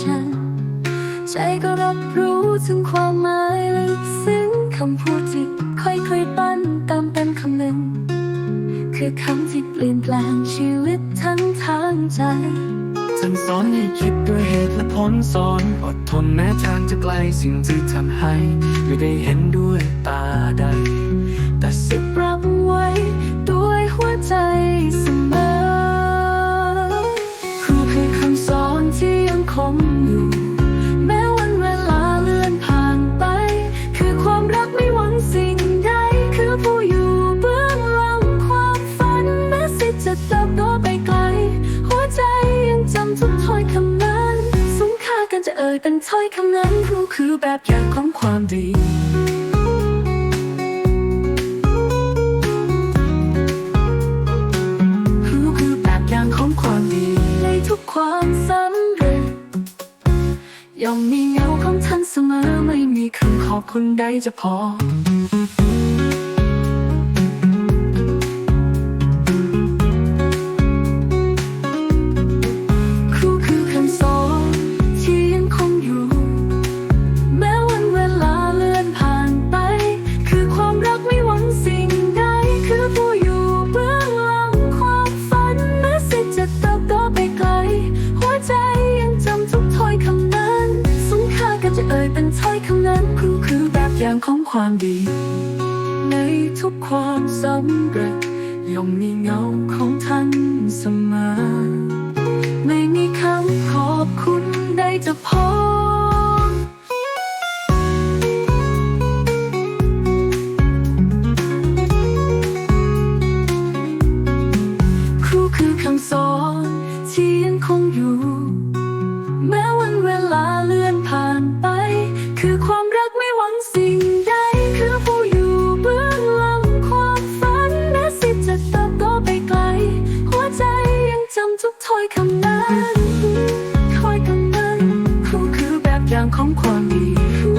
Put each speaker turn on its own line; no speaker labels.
ฉัน ใจ
ก็รับรู้ถึงความหมายลึกซึ้งคำพูดที่ค่อยๆปั้นตา
มเป็นคำหนึ่ง คือคำที่เปลี่ยนแปลงชีวิตทั้งทางใจฉันสอนให้คิดด้วยเหตุและผลสอนอดทนแม้ทางจะไกลสิ่งที่ทำให้ ไม่ได้เห็นด้วยตาใดำทุกถ้อยคำนั้นสมค่ากันจะเอ่ยเป็นถ้อยคำนั้นครูคือแบบอย่างของความดีครูคือแบบอย่างของความดี ในทุกความสำเร็จย่อมมีเงาของท่านเสมอไม่มีคำขอบคุณใดจะพอ ยเป็นถ้อยคำนั้นครูคือแบบอย่างของความดี ในทุกความสำเร็จย่อมมีเงาของท่านเสมอไม่มีคำขอบคุณใดจะพอ ถ้อยคำนั้นถ้อยคำนั้นครูคือแบบอย่างของความดีรู